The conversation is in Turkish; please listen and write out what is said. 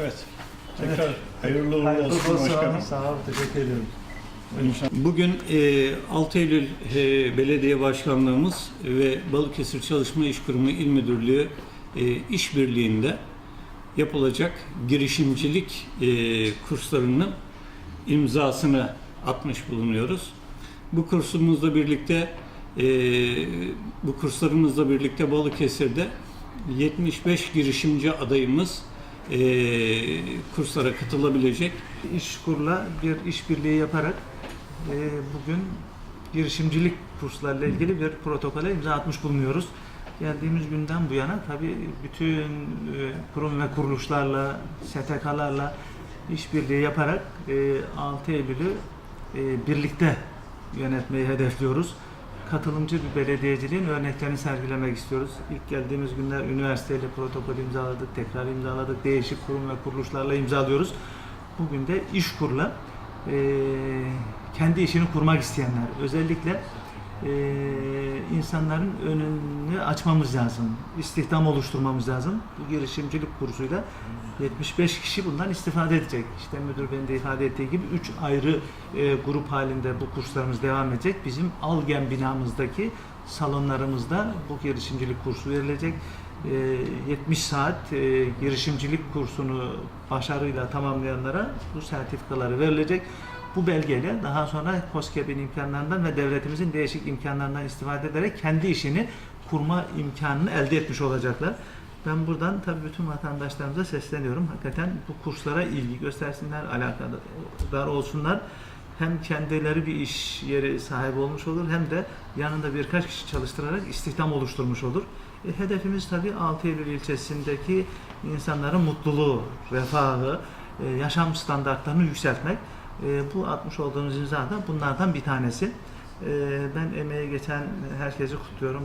Evet. Tekrar hayırlı uğurlu Hayırlı olsun olsun. başkanım. Sağ ol, teşekkür ediyorum. Bugün e, 6 Eylül e, Belediye Başkanlığımız ve Balıkesir Çalışma İş Kurumu İl Müdürlüğü e, işbirliğinde yapılacak girişimcilik e, kurslarının imzasını atmış bulunuyoruz. Bu kursumuzla birlikte e, bu kurslarımızla birlikte Balıkesir'de 75 girişimci adayımız e, kurslara katılabilecek. İşkur'la bir işbirliği yaparak e, bugün girişimcilik kurslarla ilgili bir protokole imza atmış bulunuyoruz. Geldiğimiz günden bu yana tabii bütün e, kurum ve kuruluşlarla, STK'larla işbirliği yaparak e, 6 Eylül'ü e, birlikte yönetmeyi hedefliyoruz. Katılımcı bir belediyeciliğin örneklerini sergilemek istiyoruz. İlk geldiğimiz günler üniversiteyle protokol imzaladık, tekrar imzaladık, değişik kurum ve kuruluşlarla imzalıyoruz. Bugün de İşkur'la e, kendi işini kurmak isteyenler, özellikle e, insanların önünü açmamız lazım, istihdam oluşturmamız lazım. Bu girişimcilik kursuyla 75 kişi bundan istifade edecek. İşte müdür benim de ifade ettiği gibi 3 ayrı e, grup halinde bu kurslarımız devam edecek. Bizim Algen binamızdaki salonlarımızda bu girişimcilik kursu verilecek. E, 70 saat e, girişimcilik kursunu başarıyla tamamlayanlara bu sertifikaları verilecek. Bu belgeyle daha sonra COSGAP'in imkanlarından ve devletimizin değişik imkanlarından istifade ederek kendi işini kurma imkanını elde etmiş olacaklar. Ben buradan tabii bütün vatandaşlarımıza sesleniyorum. Hakikaten bu kurslara ilgi göstersinler, alakadar olsunlar. Hem kendileri bir iş yeri sahibi olmuş olur hem de yanında birkaç kişi çalıştırarak istihdam oluşturmuş olur. E, hedefimiz tabii 6 Eylül ilçesindeki insanların mutluluğu, refahı, e, yaşam standartlarını yükseltmek. E, bu atmış olduğunuz imza da bunlardan bir tanesi. E, ben emeği geçen herkesi kutluyorum.